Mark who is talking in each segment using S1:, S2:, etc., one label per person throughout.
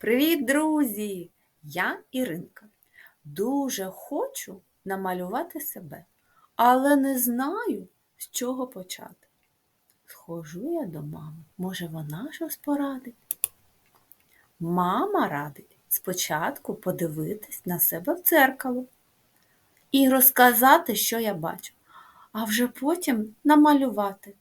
S1: Привіт, друзі! Я Іринка. Дуже хочу намалювати себе, але не знаю, з чого почати. Схожу я до мами, може вона щось порадить? Мама радить спочатку подивитись на себе в дзеркало і розказати, що я бачу, а вже потім намалювати.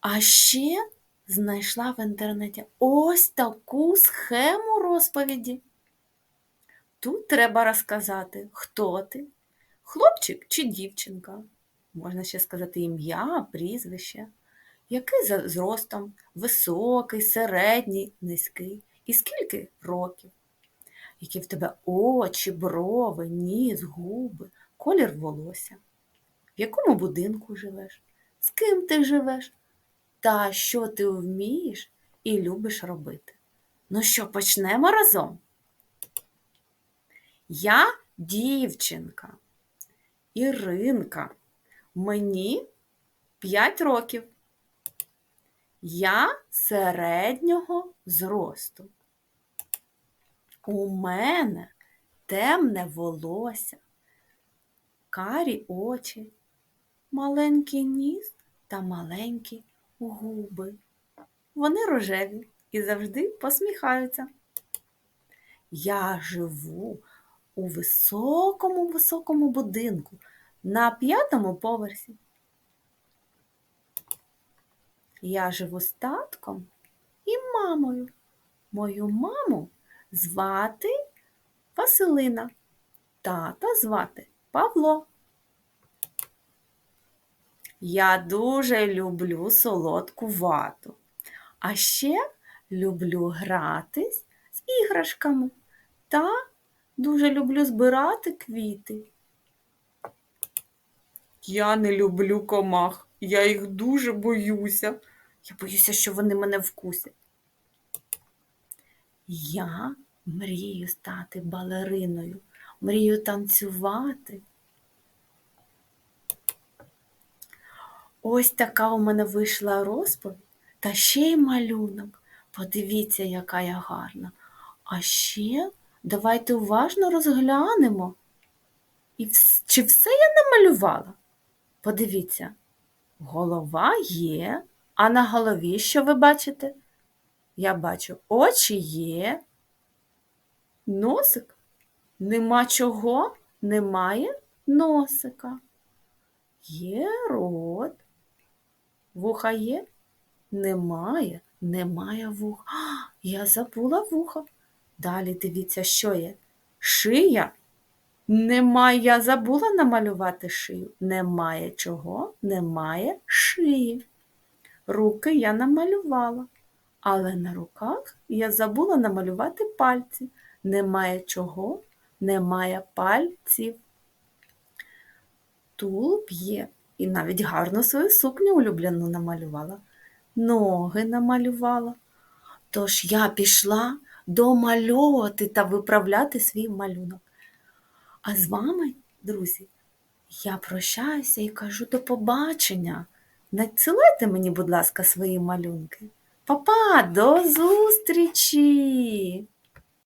S1: А ще знайшла в інтернеті ось таку схему розповіді. Тут треба розказати, хто ти, хлопчик чи дівчинка. Можна ще сказати ім'я, прізвище, який за зростом, високий, середній, низький, і скільки років, які в тебе очі, брови, ніс, губи, колір волосся, в якому будинку живеш, з ким ти живеш, та що ти вмієш і любиш робити. Ну що, почнемо разом? Я дівчинка, Іринка. Мені 5 років. Я середнього зросту. У мене темне волосся, карі очі, маленький ніс та маленькі губи. Вони рожеві і завжди посміхаються. Я живу у високому високому будинку на п'ятому поверсі. Я живу з татком і мамою. Мою маму звати Василина, тата звати Павло. Я дуже люблю солодку вату, а ще люблю гратись з іграшками та дуже люблю збирати квіти. Я не люблю комах, я їх дуже боюся. Я боюся, що вони мене вкусять. Я мрію стати балериною, мрію танцювати. Ось така у мене вийшла розповідь, та ще й малюнок. Подивіться, яка я гарна. А ще давайте уважно розглянемо. І чи все я намалювала? Подивіться, голова є, а на голові що ви бачите? Я бачу, очі є, носик. Нема чого, немає носика. Є рот. Вуха є? Немає, немає вух. А, я забула вуха. Далі дивіться, що є. Шия. Немає, я забула намалювати шию. Немає чого, немає шиї. Руки я намалювала, але на руках я забула намалювати пальці. Немає чого, немає пальців. Тулуб є, і навіть гарно свою сукню улюблену намалювала. Ноги намалювала. Тож я пішла домальовувати та виправляти свій малюнок. А з вами, друзі, я прощаюся і кажу до побачення. Надсилайте мені, будь ласка, свої малюнки. Па-па, до зустрічі!